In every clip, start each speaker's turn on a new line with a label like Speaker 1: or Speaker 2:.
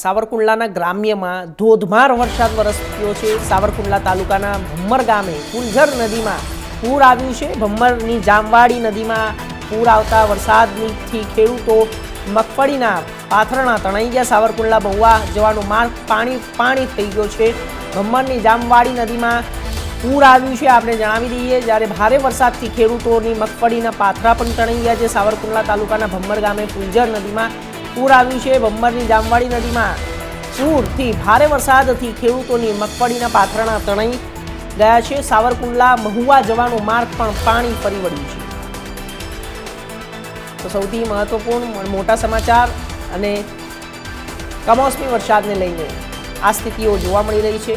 Speaker 1: સાવરકુંડલાના ગ્રામ્યમાં ધોધમાર વરસાદ વરસ્યો છે. સાવરકુંડલા તાલુકાના ભમ્મર ગામે ફુલઝર નદીમાં પૂર આવ્યું છે. ભમ્મરની જામવાડી નદીમાં પૂર આવતા વરસાદથી ખેડૂતો મગફળીના પાથરણા તણાઈ ગયા. સાવરકુંડલા બહુવા જવાનો માર્ગ પાણી પાણી થઈ ગયો છે. ભમ્મરની જામવાડી નદીમાં પૂર આવ્યું છે. આપણે જણાવી દઈએ, જ્યારે ભારે વરસાદથી ખેડૂતોની મગફળીના પાથરા પણ તણાઈ ગયા છે. સાવરકુંડલા તાલુકાના ભમ્મર ગામે ફુલઝર નદીમાં પૂર આવ્યું છે ભમ્મરની જામવાડી નદીમાં. પૂરથી ભારે વરસાદથી ખેડૂતોની મગફળીના પાથરણા તણાઈ ગયા છે. સાવરકુંડલા મહુવા જવાનો માર્ગ પણ પાણી ફરી વળ્યું છે. તો સૌથી મહત્વપૂર્ણ મોટા સમાચાર અને કમોસમી વરસાદને લઈને આ સ્થિતિઓ જોવા મળી રહી છે.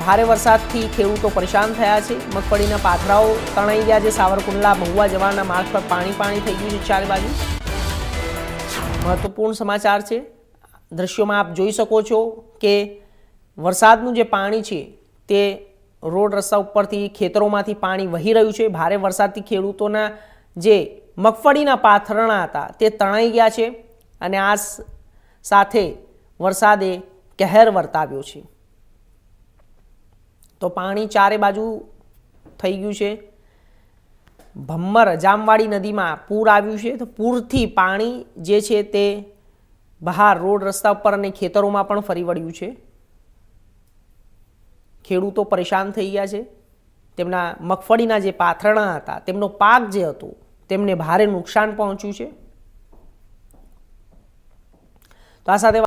Speaker 1: ભારે વરસાદથી ખેડૂતો પરેશાન થયા છે. મગફળીના પાથરાઓ તણાઈ ગયા છે. સાવરકુંડલા મહુવા જવાના માર્ગ પર પાણી પાણી થઈ ગયું છે ચારે બાજુ મહત્વપૂર્ણ સમાચાર છે. દ્રશ્યોમાં આપ જોઈ શકો છો કે વરસાદનું જે પાણી છે તે રોડ રસ્તા ઉપરથી ખેતરોમાંથી પાણી વહી રહ્યું છે. ભારે વરસાદથી ખેડૂતોના જે મગફળીના પાથરણા હતા તે તણાઈ ગયા છે અને આ સાથે વરસાદે કહેર વર્તાવ્યો છે. તો પાણી ચારે બાજુ થઈ ગયું છે. ભમ્મર જામવાડી નદીમાં પૂર આવ્યું છે, તો પૂરથી પાણી જે છે તે બહાર રોડ રસ્તા ઉપર અને ખેતરોમાં પણ ફરી વળ્યું છે. ખેડૂતો પરેશાન થઈ ગયા છે. તેમના મગફળીના જે પાથરણા હતા, તેમનો પાક જે હતો, તેમને ભારે નુકસાન પહોંચ્યું છે. તો આ સાથે